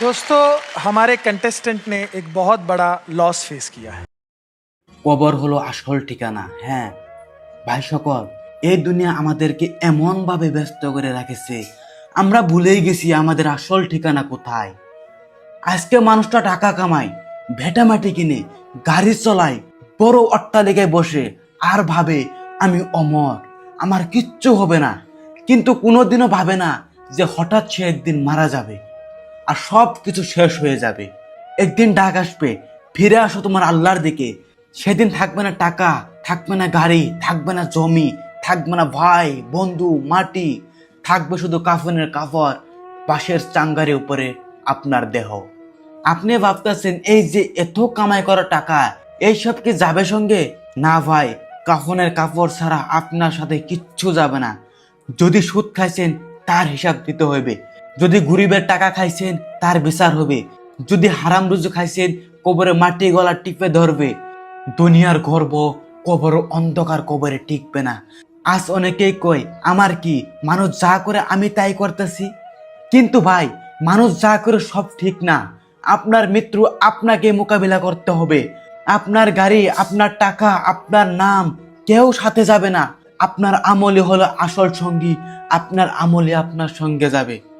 दोस्तों हमारे कंटेस्टेंट ने एक बहुत बड़ा लॉस फेस किया है কবর হলো আসল ঠিকানা হ্যাঁ ভাই সকল এই দুনিয়া আমাদেরকে এমন ভাবে ব্যস্ত করে রাখেছে আমরা ভুলেই গেছি আমাদের আসল ঠিকানা কোথায় আজকে মানুষটা টাকা কামায় ভেটামাটি কিনে গাড়ি চলায় বড় অট্টালিকায় বসে আর ভাবে আমি অমর আমার কিচ্ছু হবে না কিন্তু কোনোদিনও ভাবে না যে হঠাৎ সে একদিন মারা যাবে আর সব কিছু শেষ হয়ে যাবে। একদিন ডাক আসবে, ফিরে আসো তোমার আল্লাহর দিকে। সেদিন থাকবে না টাকা, থাকবে না গাড়ি, থাকবে না জমি, থাকবে না ভাই, বন্ধু, মাটি, থাকবে শুধু কাফনের কাপড় বাঁশের চাঙ্গারের উপরে আপনার দেহ। আপনি ভাবতেছেন, এই যে এত কামাই করা টাকা, এইসব কি যাবে সঙ্গে? না ভাই, কাফনের কাপড় ছাড়া আপনার সাথে কিচ্ছু যাবে না। যদি সুদ খাইছেন, তার হিসাব দিতে হবে যদি গরিবের টাকা খাইছেন, তার বিচার হবে। যদি হারাম রুজু খাইছেন, কবরে মাটি গলা টিপে ধরবে। দুনিয়ার গর্ব কবর অন্ধকার কবরে টিকবে না। আজ অনেকেই কয়, আমার কি, মানুষ যা করে আমি তাই করতেছি? কিন্তু ভাই, মানুষ যা করে সব ঠিক না। আপনার মৃত্যু আপনাকে মোকাবিলা করতে হবে। আপনার গাড়ি, আপনার টাকা, আপনার নাম কেউ সাথে যাবে না। আপনার আমলে হলো আসল সঙ্গী, আপনার আমলে আপনার সঙ্গে যাবে।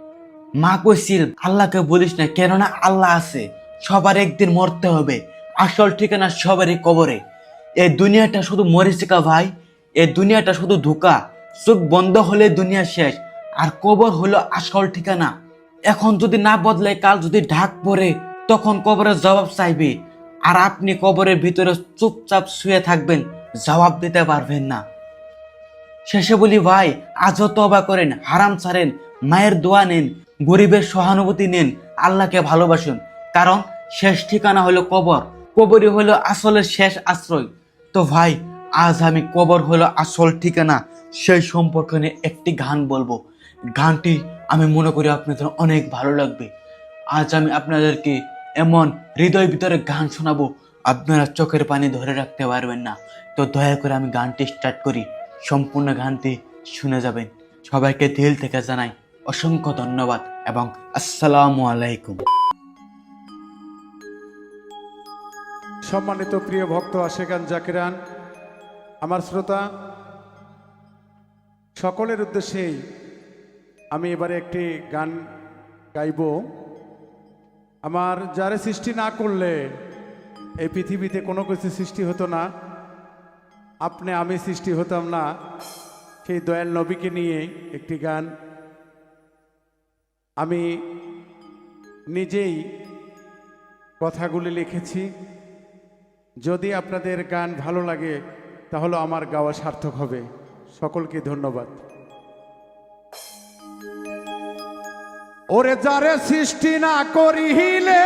মা কইছিল, আল্লাহকে বলিস না, কেননা আল্লাহ আছে, সবার একদিন মরতে হবে, আসল ঠিকানা সবারই কবরে। এই দুনিয়াটা শুধু মরিচিকা ভাই, এই দুনিয়াটা শুধু ধোকা, চোখ বন্ধ হলে দুনিয়া শেষ, আর কবর হলো আসল ঠিকানা। এখন যদি না বদলে কাল যদি ঢাক পড়ে, তখন কবরের জবাব চাইবে, আর আপনি কবরের ভিতরে চুপচাপ শুয়ে থাকবেন, জবাব দিতে পারবেন না। শেষে বলি, ভাই, আজও তবা করেন, হারাম ছাড়েন, মায়ের দোয়া নেন গরিবের সহানুভূতি নেন, আল্লাহকে ভালোবাসুন। কারণ শেষ ঠিকানা হলো কবর, কবরই হলো আসলের শেষ আশ্রয়। তো ভাই, আজ আমি কবর হলো আসল ঠিকানা, সেই সম্পর্কে নিয়ে একটি গান বলব। গানটি আমি মনে করি আপনাদের অনেক ভালো লাগবে। আজ আমি আপনাদেরকে এমন হৃদয় ভিতরে গান শোনাবো, আপনারা চোখের পানি ধরে রাখতে পারবেন না। তো দয়া করে আমি গানটি স্টার্ট করি। সম্পূর্ণ গানটি শুনে যাবেন। সবাইকে দিল থেকে জানাই অসংখ্য ধন্যবাদ এবং আসসালামু আলাইকুম। সম্মানিত প্রিয় ভক্ত আশেকান জাকিরান, আমার শ্রোতা, সকলের উদ্দেশ্যেই আমি এবারে একটি গান গাইব। আমার যারে সৃষ্টি না করলে এই পৃথিবীতে কোনো কিছু সৃষ্টি হতো না, আপনি আমি সৃষ্টি হতাম না, সেই দয়াল নবীকে নিয়ে একটি গান আমি নিজেই কথাগুলি লিখেছি। যদি আপনাদের গান ভালো লাগে, তাহলে আমার গাওয়া সার্থক হবে। সকলকে ধন্যবাদ। ওরে যারে সৃষ্টি না করিলে,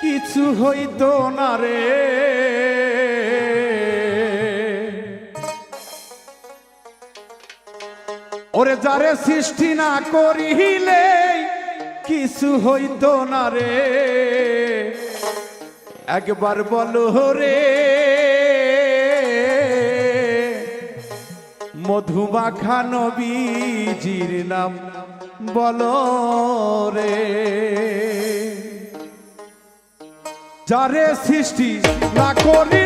কিছু হইত না রে। ওরে যারে সৃষ্টি না করিলে কিছু হইত না রে। একবার বলো রে, মধুমাখা নবীজির নাম বলো রে। যারে সৃষ্টি না করিলে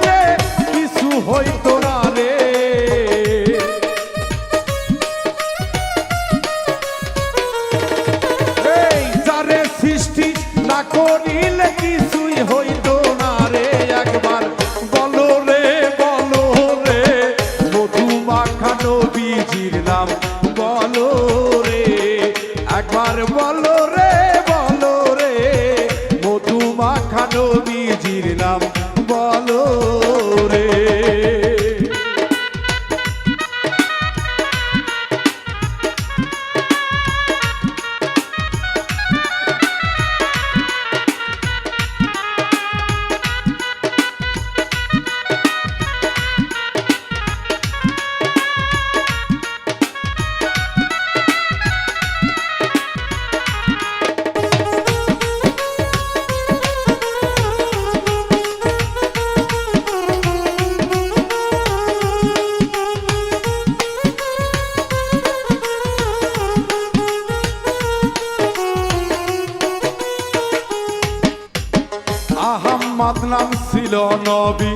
নবী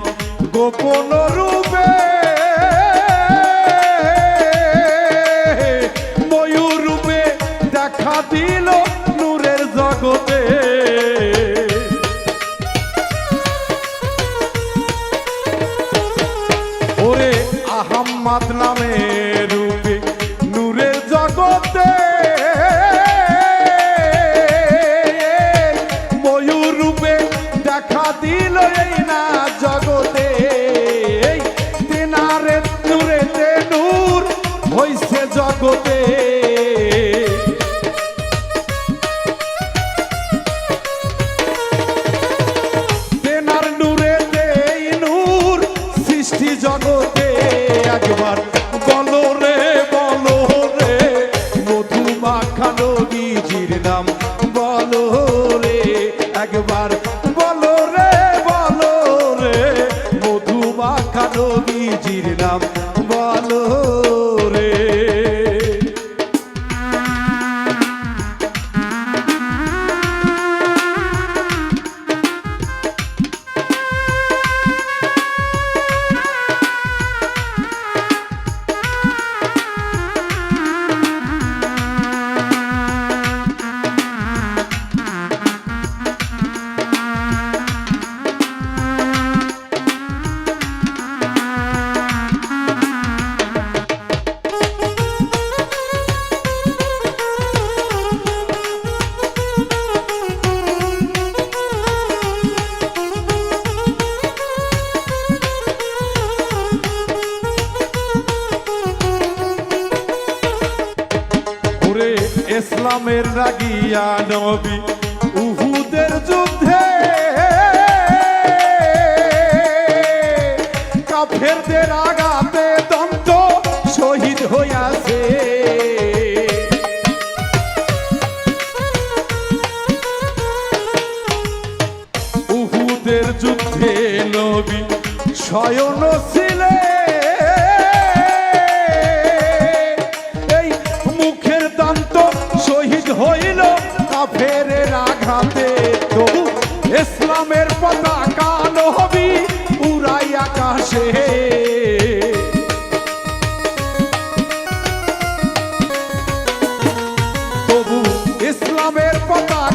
গোপন রূপে। ময়ূর রূপে দেখা দিল নূরের জগতে। ওরে আহাম্মাদ নামে ওরে ইসলামের রাগিয়া নবী উহুদের যুদ্ধে। কাফেরদের আগাতে দন্ত শহীদ হইয়াছে। উহুদের যুদ্ধে নবী শয়ন ছিলে হইল কাফের আঘাতে তবু ইসলামের পতাকা নবী উড়াই আকাশে। তবু ইসলামের পতাকা